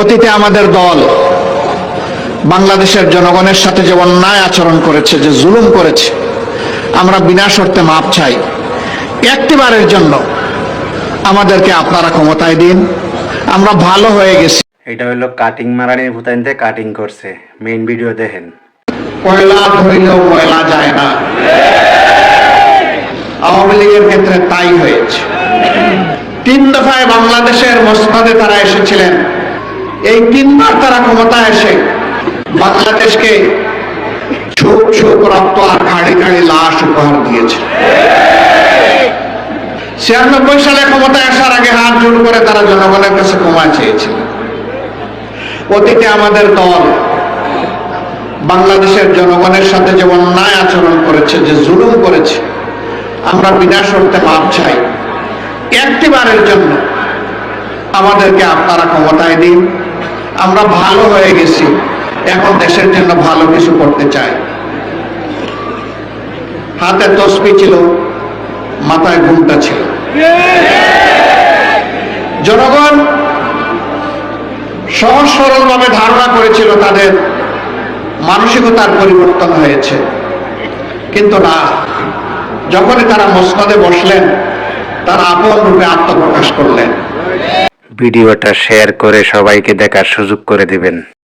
অতীতে আমাদের দল বাংলাদেশের জনগণের সাথে যে অন্যায় আচরণ করেছে যে জুলুম করেছে আমরা বিনা শর্তে মাপ চাই। একটিবারের জন্য আমাদেরকে আপনারা ক্ষমতায় দিন। আমরা ভালো হয়ে গেছি। এটা হলো কাটিং মারানি ভুতাইনতে কাটিং করছে। মেইন ভিডিও দেখেন। কয়লা ধরিলেও কয়লা যায় না। আওয়ামী লীগের ক্ষেত্রে তাই হয়েছে। তিন দফায় বাংলাদেশের মসনদে তারা এসেছিলেন। এই তিনবার তারা ক্ষমতায় এসে বাংলাদেশকে সুখ সুখ রক্ত আর খাড়ি খাড়ি লাশ উপহার দিয়েছে। ছিয়ানব্বই সালে ক্ষমতায় আসার আগে হাত জোর করে তারা জনগণের কাছে ক্ষমা চেয়েছিল। অতীতে আমাদের দল বাংলাদেশের জনগণের সাথে যে অন্যায় আচরণ করেছে, যে জুলুম করেছে, আমরা বিনা শর্তে মাপ চাই। একটিবারের জন্য আমাদেরকে আপনারা ক্ষমতায় দিন। আমরা ভালো হয়ে গেছি। এখন দেশের জন্য ভালো কিছু করতে চাই। হাতে তসবি ছিল, মাথায় ঘুমটা ছিল। জনগণ সহজ সরলভাবে ধারণা করেছিল তাদের মানসিকতার পরিবর্তন হয়েছে। কিন্তু না, যখনই তারা মসনদে বসলেন, তারা আপন রূপে আত্মপ্রকাশ করলেন। ভিডিওটা শেয়ার করে সবাইকে দেখার সুযোগ করে দিবেন।